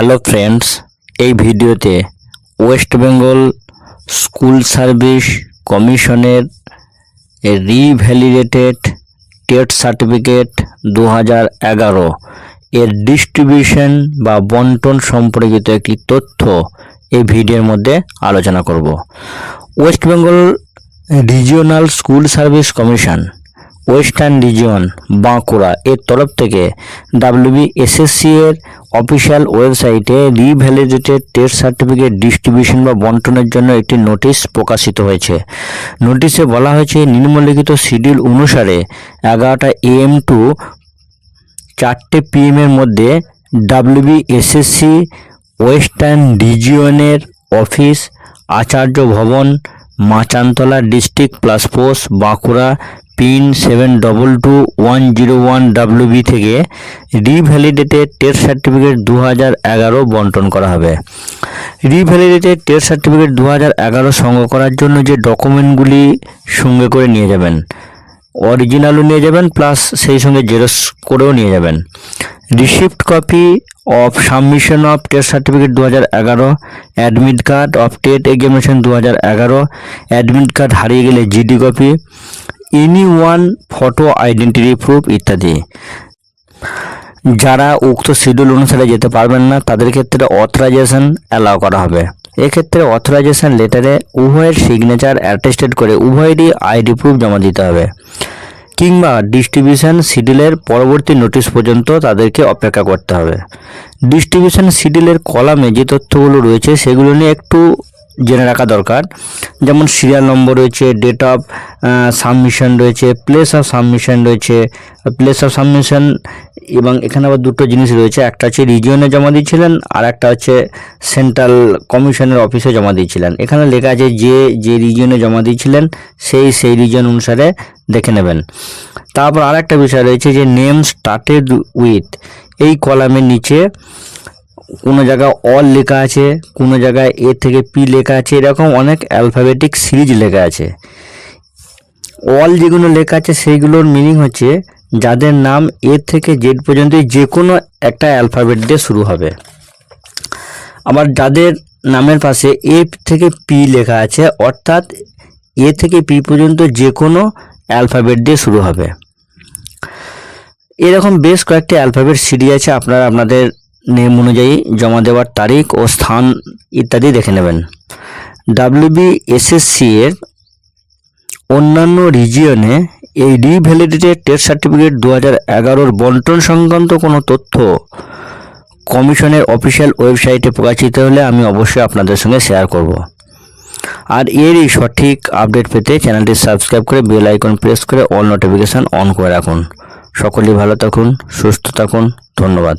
Hello friends, এই ভিডিওতে West Bengal school service কমিশনের রিভ্যালিডেটেড টেট সার্টিফিকেট দু এগারো এর ডিস্ট্রিবিউশন বা বন্টন সম্পর্কিত একটি তথ্য এই ভিডিওর মধ্যে আলোচনা করব। West Bengal regional school service commission western region Bankura এর তরফ থেকে ডাব্লিউবিএসএসসি এর অফিসিয়াল ওয়েবসাইটে রিভ্যালিডেটেড টেস্ট সার্টিফিকেট ডিস্ট্রিবিউশন বা বন্টনের জন্য একটি নোটিশ প্রকাশিত হয়েছে। নোটিশে বলা হয়েছে, নিম্নলিখিত শিডিউল অনুসারে এগারোটা এ এম টু চারটে পিএম এর মধ্যে WBSSC western রিজিয়নের office, Acharya Bhavan, Machantala district plus post, Bankura pin seven double two one zero one WB থেকে রিভ্যালিডেটেড টেস্ট সার্টিফিকেট দু হাজার এগারো বন্টন করা হবে। রিভ্যালিডেটেড টেস্ট সার্টিফিকেট দু হাজার এগারো সংগ্রহ করার জন্য যে ডকুমেন্টগুলি সঙ্গে করে নিয়ে যাবেন অরিজিনালও নিয়ে যাবেন প্লাস সেই সঙ্গে জেরক্স করেও নিয়ে যাবেন। Receipt copy of submission of test certificate দু হাজার এগারো admit card of TET examination দু হাজার এগারো অ্যাডমিট কার্ড হারিয়ে গেলে GD copy any one photo identity proof ইত্যাদি। যারা উক্ত শিডিউল অনুসারে যেতে পারবেন না, তাদের ক্ষেত্রে অথরাইজেশন অ্যালাউ করা হবে। এক্ষেত্রে অথরাইজেশন লেটারে উভয়ের সিগনেচার অ্যাটেস্টেড করে উভয়েরই আইডি প্রুফ জমা দিতে হবে। কিংবা ডিস্ট্রিবিউশন শিডিউলের পরবর্তী নোটিশ পর্যন্ত তাদেরকে অপেক্ষা করতে হবে। ডিস্ট্রিবিউশন শিডিউলের কলামে যে তথ্যগুলো রয়েছে, সেগুলো নিয়ে একটু জেনে রাখা দরকার। যেমন সিরিয়াল নম্বর রয়েছে ডেট অফ সাবমিশন রয়েছে প্লেস অফ সাবমিশন রয়েছে। প্লেস অফ সাবমিশন এবং এখানে আবার দুটো জিনিস রয়েছে। একটা হচ্ছে রিজিয়নে জমা দিয়েছিলেন, আর একটা হচ্ছে সেন্ট্রাল কমিশনের অফিসে জমা দিয়েছিলেন। এখানে লেখা আছে যে যে রিজিয়নে জমা দিয়েছিলেন, সেই সেই রিজন অনুসারে দেখে নেবেন। তারপর আর একটা বিষয় রয়েছে যে নেম স্টার্টেড উইথ এই কলামের নিচে কোনো জায়গায় অল লেখা আছে, কোনো জায়গায় এ থেকে পি লেখা আছে, এরকম অনেক অ্যালফাবেটিক সিরিজ লেখা আছে। অল যেগুলো লেখা আছে, সেইগুলোর মিনিং হচ্ছে যাদের নাম এ থেকে জেড পর্যন্ত যে কোনো একটা অ্যালফাবেট দিয়ে শুরু হবে। আবার যাদের নামের পাশে এ থেকে পি লেখা আছে, অর্থাৎ এ থেকে পি পর্যন্ত যে কোনো অ্যালফাবেট দিয়ে শুরু হবে। এরকম বেশ কয়েকটি অ্যালফাবেট সিডি আছে, আপনারা আপনাদের নেম অনুযায়ী জমা দেওয়ার তারিখ ও স্থান ইত্যাদি দেখে নেবেন। ডাব্লিউবিএসএসসি এর অন্যান্য রিজিয়নে এই রিভ্যালিডেটেড টেস্ট সার্টিফিকেট দু হাজার এগারোর বন্টন সংক্রান্ত কোনো তথ্য কমিশনের অফিসিয়াল ওয়েবসাইটে প্রকাশিত হলে আমি অবশ্যই আপনাদের সঙ্গে শেয়ার করব। আর এরই সঠিক আপডেট পেতে চ্যানেলটি সাবস্ক্রাইব করে বেল আইকন প্রেস করে অল নোটিফিকেশান অন করে রাখুন। সকলেই ভালো থাকুন, সুস্থ থাকুন, ধন্যবাদ।